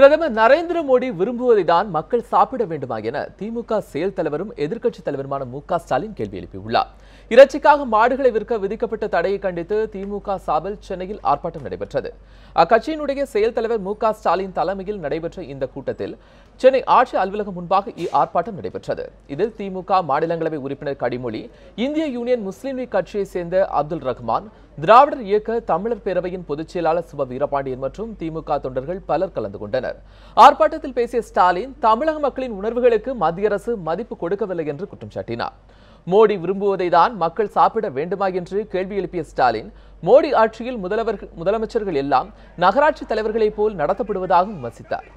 பிரதமர் நரேந்திர மோடி விரும்புவதை தான் மக்கள் சாப்பிட வேண்டுமா என திமுக செயல் தலைவரும் எதிர்க்கட்சித் தலைவருமான மு க ஸ்டாலின் கேள்வி எழுப்பியுள்ளார். இறைச்சிக்காக மாடுகளை விற்க விதிக்கப்பட்ட தடையை கண்டித்து திமுக சார்பில் சென்னையில் ஆர்ப்பாட்டம் நடைபெற்றது. அக்கட்சியினுடைய செயல் தலைவர் மு க ஸ்டாலின் தலைமையில் நடைபெற்ற இந்த கூட்டத்தில் சென்னை ஆட்சி அலுவலகம் முன்பாக ஆர்ப்பாட்டம் நடைபெற்றது. இதில் திமுக மாநிலங்களவை உறுப்பினர் கடிமொழி இந்திய யூனியன் முஸ்லீம் லீக் கட்சியைச் சேர்ந்த அப்துல் ரஹ்மான் திராவிடர் இயக்க தமிழர் பேரவையின் பொதுச் செயலாளர் சுப வீரபாண்டியன் மற்றும் திமுக தொண்டர்கள் பலர் கலந்து கொண்டனர். ஆர்ப்பாட்டத்தில் பேசிய ஸ்டாலின் தமிழக மக்களின் உணர்வுகளுக்கு மத்திய அரசு மதிப்பு கொடுக்கவில்லை என்று குற்றம் சாட்டினார். மோடி விரும்புவதை தான் மக்கள் சாப்பிட வேண்டுமா என்று கேள்வி எழுப்பிய ஸ்டாலின் மோடி ஆட்சியில் முதலமைச்சர்கள் எல்லாம் நகராட்சி தலைவர்களைப் போல் நடத்தப்படுவதாகவும் விமர்சித்தார்.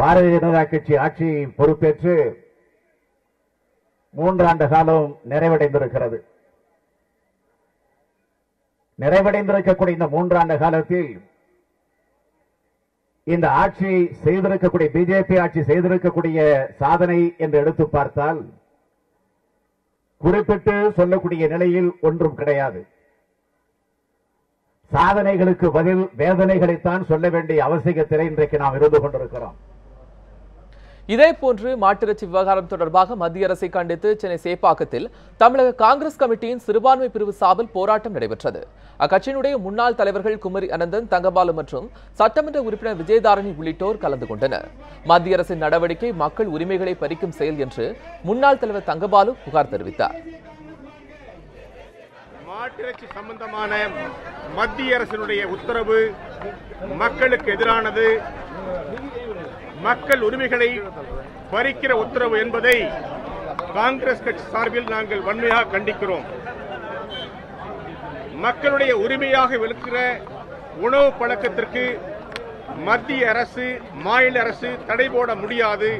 பாரதிய ஜனதா கட்சி ஆட்சி பொறுப்பேற்று மூன்றாண்டு காலம் நிறைவடைந்திருக்கிறது. நிறைவடைந்திருக்கக்கூடிய இந்த மூன்றாண்டு காலத்தில் இந்த ஆட்சி செய்திருக்கக்கூடிய பிஜேபி ஆட்சி செய்திருக்கக்கூடிய சாதனை என்று எடுத்து பார்த்தால் குறிப்பிட்டு சொல்லக்கூடிய நிலையில் ஒன்றும் கிடையாது. சாதனைகளுக்கு பதில் வேதனைகளைத்தான் சொல்ல வேண்டிய அவசியத்திலே இன்றைக்கு நாம் இருந்து கொண்டிருக்கிறோம். இதேபோன்று மாட்டிறைச்சி விவகாரம் தொடர்பாக மத்திய அரசை கண்டித்து சென்னை சேப்பாக்கத்தில் தமிழக காங்கிரஸ் கமிட்டியின் சிறுபான்மை பிரிவு சார்பில் போராட்டம் நடைபெற்றது. அக்கட்சியினுடைய முன்னாள் தலைவர்கள் குமரி அனந்தன் தங்கபாலு மற்றும் சட்டமன்ற உறுப்பினர் விஜயதாரணி உள்ளிட்டோர் கலந்து கொண்டனர். மத்திய அரசின் நடவடிக்கை மக்கள் உரிமைகளை பறிக்கும் செயல் என்று முன்னாள் தலைவர் தங்கபாலு புகார் தெரிவித்தார். மாட்டிறைச்சி சம்பந்தமான மத்திய அரசினுடைய உத்தரவு மக்களுக்கு எதிரானது. மக்கள் உரிமைகளை பறிக்கிற உத்தரவு என்பதை காங்கிரஸ் கட்சி சார்பில் நாங்கள் வன்மையாக கண்டிக்கிறோம். மக்களுடைய உரிமையாக விழுக்கிற உணவு பழக்கத்திற்கு மத்திய அரசு மாநில அரசு தடை போட முடியாது.